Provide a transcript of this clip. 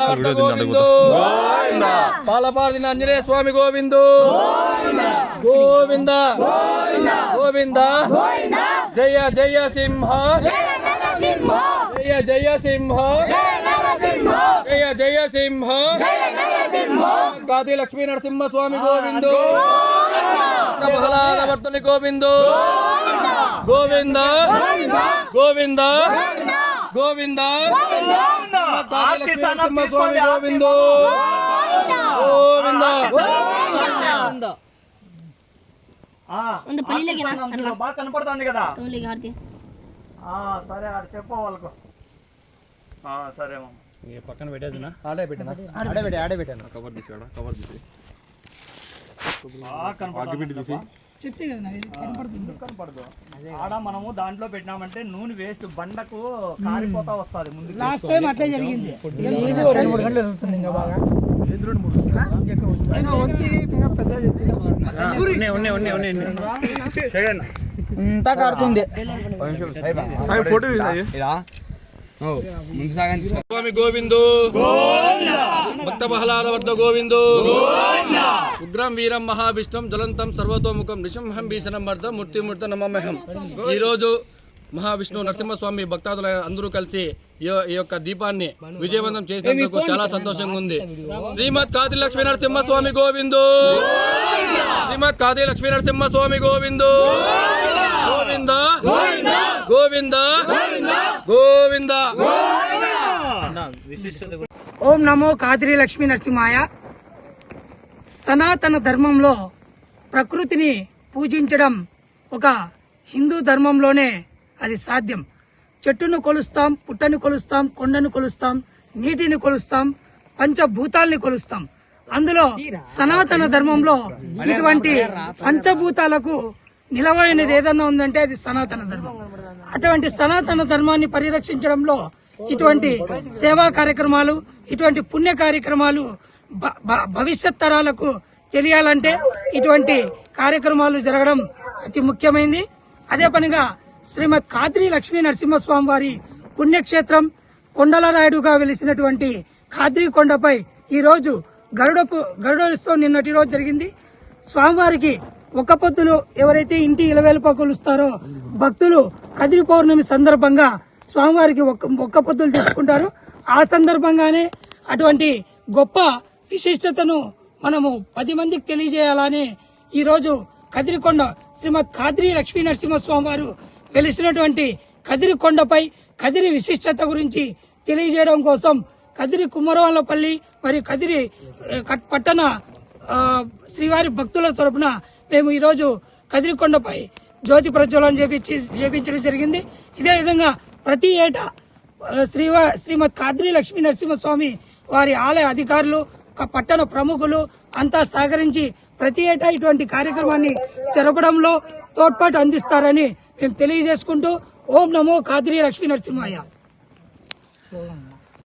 గోవిందు పాలపార్దిన ఆంజనేయ స్వామి గోవిందు గోవింద గోవింద జయ జయ సింహ జయ జయ సింహ జయ జయ సింహ కాది లక్ష్మీ నరసింహ స్వామి గోవిందు ప్రహ్లాదవర్తుని గోవిందు గోవింద గోవింద గోవింద బాగా కనపడుతుంది కదా. సరే ఆడు చెప్పు వాళ్ళకు. సరే పక్కన పెట్టేసినా? ఆడే పెట్టాను? ఆడే పెట్టా ఆడే పెట్టాను. కవర్ తీసి కవర్ తీసి తీసి చెప్తే కదా కనపడుతుంది కనపడదు ఆడ మనము దాంట్లో పెట్టినామంటే నూనె వేస్ట్ బండకు కారిపోతా వస్తుంది ముందు లాస్ట్ టైం అట్లే జరిగింది రెండు మూడు గంటలు జరుగుతుంది ఇంకా బాగా పెద్ద ఇంత కారుతుంది స్వామి గోవిందు. భక్త ప్రహ్లాద వద్ద గోవిందు. ఉగ్రం వీరం మహావిష్ణం జ్వలంతం సర్వతోముఖం నృసింహం భీషణం మర్దం మూర్తిమూర్త నమమహం. ఈరోజు మహావిష్ణు నరసింహస్వామి భక్తాదుల అందరూ కలిసి ఈ ఈ యొక్క దీపాన్ని విజయవంతం చేసినందుకు చాలా సంతోషంగా ఉంది. శ్రీమద్ కాతి లక్ష్మీ నరసింహస్వామి గోవిందు. శ్రీమద్ కాతి లక్ష్మీ నరసింహస్వామి గోవిందు. గోవింద? గోవింద గోవింద. ఓం నమో కాదిరి లక్ష్మీ నరసింహాయ. సనాతన ధర్మంలో ప్రకృతిని పూజించడం ఒక హిందూ ధర్మంలోనే అది సాధ్యం. చెట్టును కొలుస్తాం పుట్టను కొలుస్తాం కొండను కొలుస్తాం నీటిని కొలుస్తాం పంచభూతాల్ని కొలుస్తాం. అందులో సనాతన ధర్మంలో ఇటువంటి పంచభూతాలకు నిలవైనది ఏదన్నా ఉందంటే అది సనాతన ధర్మం. అటువంటి సనాతన ధర్మాన్ని పరిరక్షించడంలో ఇటువంటి సేవా కార్యక్రమాలు ఇటువంటి పుణ్య కార్యక్రమాలు భవిష్యత్ తరాలకు తెలియాలంటే ఇటువంటి కార్యక్రమాలు జరగడం అతి ముఖ్యమైనది అదే పనిగా శ్రీమద్ కాద్రి లక్ష్మీ నరసింహస్వామి వారి పుణ్యక్షేత్రం కొండలరాయుడుగా వెలిసినటువంటి కాద్రి కొండపై ఈరోజు గరుడపు గరుడోత్సవం నిన్నటి రోజు జరిగింది. స్వామివారికి ఒక్క పొత్తులు ఎవరైతే ఇంటి ఇలవేలుప కొలుస్తారో భక్తులు కదిరి పౌర్ణమి సందర్భంగా స్వామివారికి ఒక్క ఒక్క పొద్దులు తెచ్చుకుంటారు. ఆ సందర్భంగానే అటువంటి గొప్ప విశిష్టతను మనము పది మందికి తెలియజేయాలని ఈ రోజు కదిరికొండ శ్రీమద్ కాద్రి లక్ష్మీ నరసింహస్వామి వారు వెలిసినటువంటి కదిరికొండపై కదిరి విశిష్టత గురించి తెలియజేయడం కోసం కదిరి కుమ్మరవాళ్ళపల్లి మరియు కదిరి పట్టణ శ్రీవారి భక్తుల తరపున మేము ఈరోజు కదిరికొండపై జ్యోతి ప్రజ్వలం చేపించి చేపించడం జరిగింది. ఇదే విధంగా ప్రతి ఏటా శ్రీ శ్రీవా శ్రీమద్ కాద్రి లక్ష్మీ నరసింహస్వామి వారి ఆలయ అధికారులు పట్టణ ప్రముఖులు అంతా సహకరించి ప్రతి ఏటా ఇటువంటి కార్యక్రమాన్ని జరపడంలో తోడ్పాటు అందిస్తారని మేము తెలియజేసుకుంటూ ఓం నమో కాద్రి లక్ష్మీ నరసింహయ్య.